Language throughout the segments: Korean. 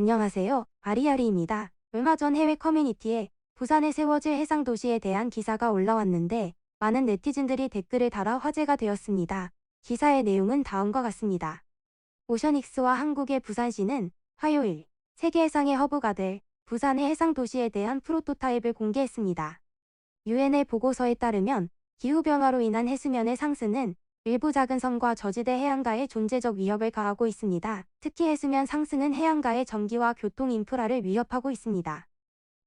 안녕하세요. 아리아리입니다. 얼마 전 해외 커뮤니티에 부산에 세워질 해상도시에 대한 기사가 올라왔는데 많은 네티즌들이 댓글을 달아 화제가 되었습니다. 기사의 내용은 다음과 같습니다. 오션익스와 한국의 부산시는 화요일 세계 해상의 허브가 될 부산의 해상 도시에 대한 프로토타입을 공개했습니다. 유엔의 보고서에 따르면 기후변화로 인한 해수면의 상승은 일부 작은 섬과 저지대 해안가에 존재적 위협을 가하고 있습니다. 특히 해수면 상승은 해안가의 전기와 교통 인프라를 위협하고 있습니다.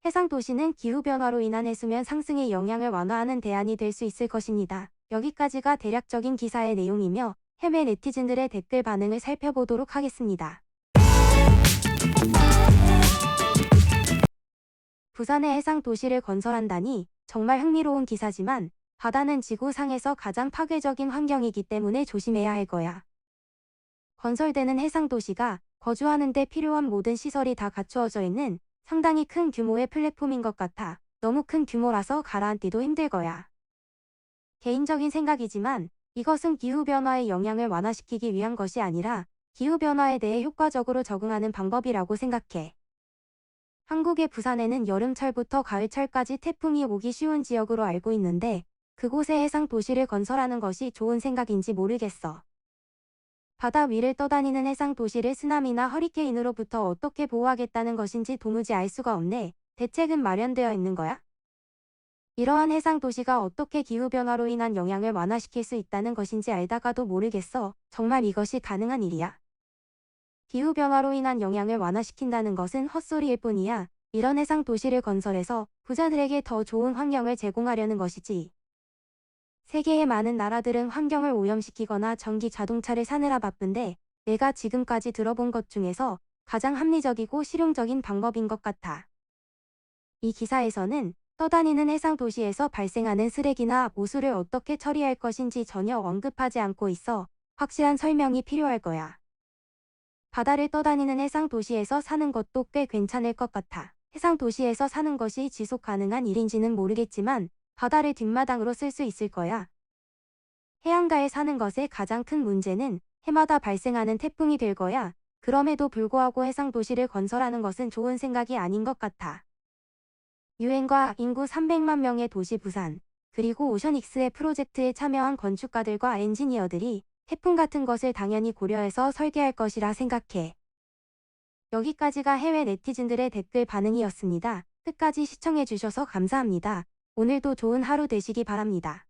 해상 도시는 기후변화로 인한 해수면 상승의 영향을 완화하는 대안이 될 수 있을 것입니다. 여기까지가 대략적인 기사의 내용이며 해외 네티즌들의 댓글 반응을 살펴보도록 하겠습니다. 부산의 해상 도시를 건설한다니 정말 흥미로운 기사지만 바다는 지구상에서 가장 파괴적인 환경이기 때문에 조심해야 할 거야. 건설되는 해상 도시가 거주하는 데 필요한 모든 시설이 다 갖추어져 있는 상당히 큰 규모의 플랫폼인 것 같아 너무 큰 규모라서 가라앉기도 힘들 거야. 개인적인 생각이지만 이것은 기후변화의 영향을 완화시키기 위한 것이 아니라 기후변화에 대해 효과적으로 적응하는 방법이라고 생각해. 한국의 부산에는 여름철부터 가을철까지 태풍이 오기 쉬운 지역으로 알고 있는데 그곳에 해상 도시를 건설하는 것이 좋은 생각인지 모르겠어. 바다 위를 떠다니는 해상 도시를 쓰나미나 허리케인으로부터 어떻게 보호하겠다는 것인지 도무지 알 수가 없네. 대책은 마련되어 있는 거야? 이러한 해상 도시가 어떻게 기후변화로 인한 영향을 완화시킬 수 있다는 것인지 알다가도 모르겠어. 정말 이것이 가능한 일이야. 기후변화로 인한 영향을 완화시킨다는 것은 헛소리일 뿐이야. 이런 해상 도시를 건설해서 부자들에게 더 좋은 환경을 제공하려는 것이지. 세계의 많은 나라들은 환경을 오염시키거나 전기 자동차를 사느라 바쁜데 내가 지금까지 들어본 것 중에서 가장 합리적이고 실용적인 방법인 것 같아. 이 기사에서는 떠다니는 해상 도시에서 발생하는 쓰레기나 모수를 어떻게 처리할 것인지 전혀 언급하지 않고 있어 확실한 설명이 필요할 거야. 바다를 떠다니는 해상 도시에서 사는 것도 꽤 괜찮을 것 같아. 해상 도시에서 사는 것이 지속 가능한 일인지는 모르겠지만 바다를 뒷마당으로 쓸 수 있을 거야. 해안가에 사는 것의 가장 큰 문제는 해마다 발생하는 태풍이 될 거야. 그럼에도 불구하고 해상 도시를 건설하는 것은 좋은 생각이 아닌 것 같아. 유엔과 인구 300만 명의 도시 부산, 그리고 오션익스의 프로젝트에 참여한 건축가들과 엔지니어들이 태풍 같은 것을 당연히 고려해서 설계할 것이라 생각해. 여기까지가 해외 네티즌들의 댓글 반응이었습니다. 끝까지 시청해주셔서 감사합니다. 오늘도 좋은 하루 되시기 바랍니다.